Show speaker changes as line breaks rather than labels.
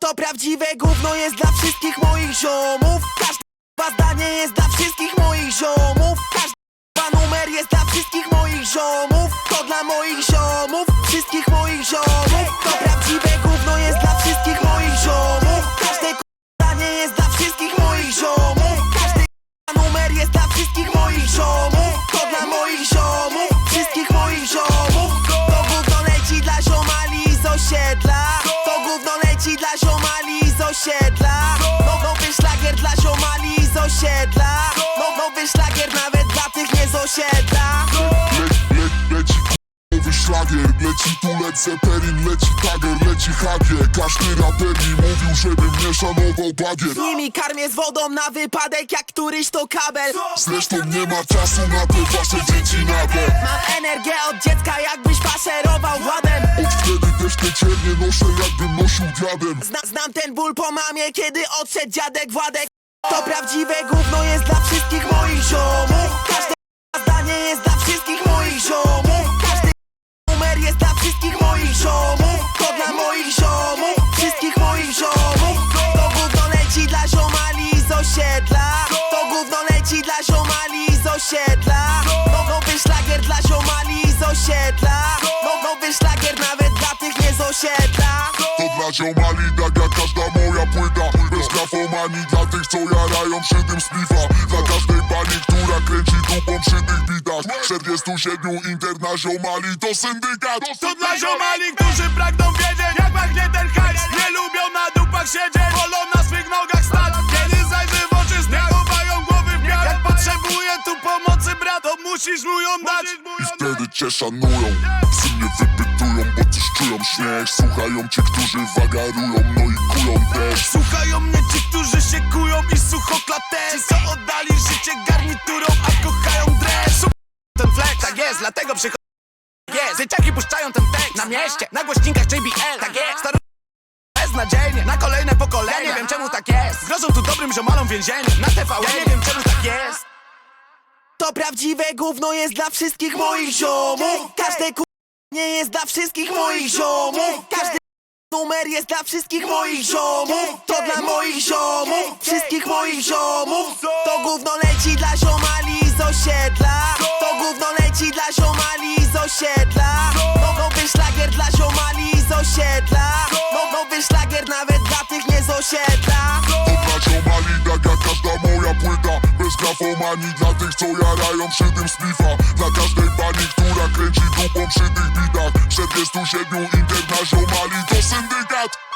To, prawdziwe gówno jest dla wszystkich moich ziomów. Każde k***a zdanie jest dla wszystkich moich ziomów. Każdy k***a numer jest dla wszystkich moich ziomów. To dla moich ziomów, wszystkich moich ziomów. To prawdziwe gówno jest dla wszystkich moich ziomów. Każde k***a zdanie jest dla wszystkich moich ziomów. Każdy k***a numer jest dla wszystkich moich ziomów. To dla moich ziomów, wszystkich moich ziomów. To gówno leci dla ziomali z osiedla. To gówno leci dla osiedla. No, Nowy szlagier dla ziomali z osiedla. No, Nowy szlagier nawet dla tych nie z osiedla.
Le, le, leci k***owy szlagier Leci tu Led Zeppelin, leci Tager, leci Hagie Każdy raper mi mówił, żebym nie szanował bagier.
Z nimi karmię z wodą na wypadek jak któryś to kabel.
Zresztą nie ma czasu na te wasze dzieci na B.
Mam energię od dziecka jakbyś faszerował ładem
Te cienie noszę jakbym nosił diadem
Zna, Znam ten ból po mamie, kiedy odszedł dziadek Władek. To prawdziwe gówno jest dla wszystkich moich ziomów. Każde k***a zdanie jest dla wszystkich moich ziomów. Każdy k***a numer jest dla wszystkich moich ziomów. To dla moich ziomów, wszystkich moich ziomów. To gówno leci dla ziomali z osiedla. To gówno leci dla ziomali z osiedla. No, Nowy szlagier dla ziomali z osiedla osiedla
To dla ziomali tak jak każda moja płyta. Bez grafomanii dla tych co jarają przy tym splifa Dla każdej pani, która kręci dupą przy tych bitach. 47 interna ziomali to syndykat.
To dla ziomali, którzy pragną wiedzieć Jak magnie ten hajs. Nie lubią na dupach siedzieć Wolą na swych nogach stać. Kiedy zajrzę w oczy Chowają głowy w miarę Jak potrzebuję tu pomocy brat To musisz mu ją dać.
I wtedy cię szanują Psy mnie wypytują, śmiech Słuchają ci, którzy wagarują, no i kują też.
Słuchają mnie ci, którzy się kują i suchoklat też Ci, co oddali życie garniturą, a kochają dress Ten flex, tak jest, dlatego przychodzi jest. Dzieciaki puszczają ten tekst. Na mieście, na głośnikach JBL Tak jest, stary beznadziejnie, na kolejne pokolenia Ja nie wiem czemu tak jest, grożą tu dobrym ziomalom więzienie Na TVN, ja nie wiem czemu tak jest.
To prawdziwe gówno jest dla wszystkich moich ziomów. Każde ku... nie jest dla wszystkich moich ziomów. Każdy numer jest dla wszystkich moich ziomów. To dla moich ziomów, wszystkich moich ziomów. To gówno leci dla ziomali z osiedla. To gówno leci dla ziomali z osiedla. No, Nowy szlagier dla ziomali z osiedla. No, Nowy szlagier nawet dla tych nie z osiedla
grafomanii dla tych, co jarają przy tym splifa Dla każdej pani, która kręci dupą przy tych bitach. 47 interna ziomali to syndykat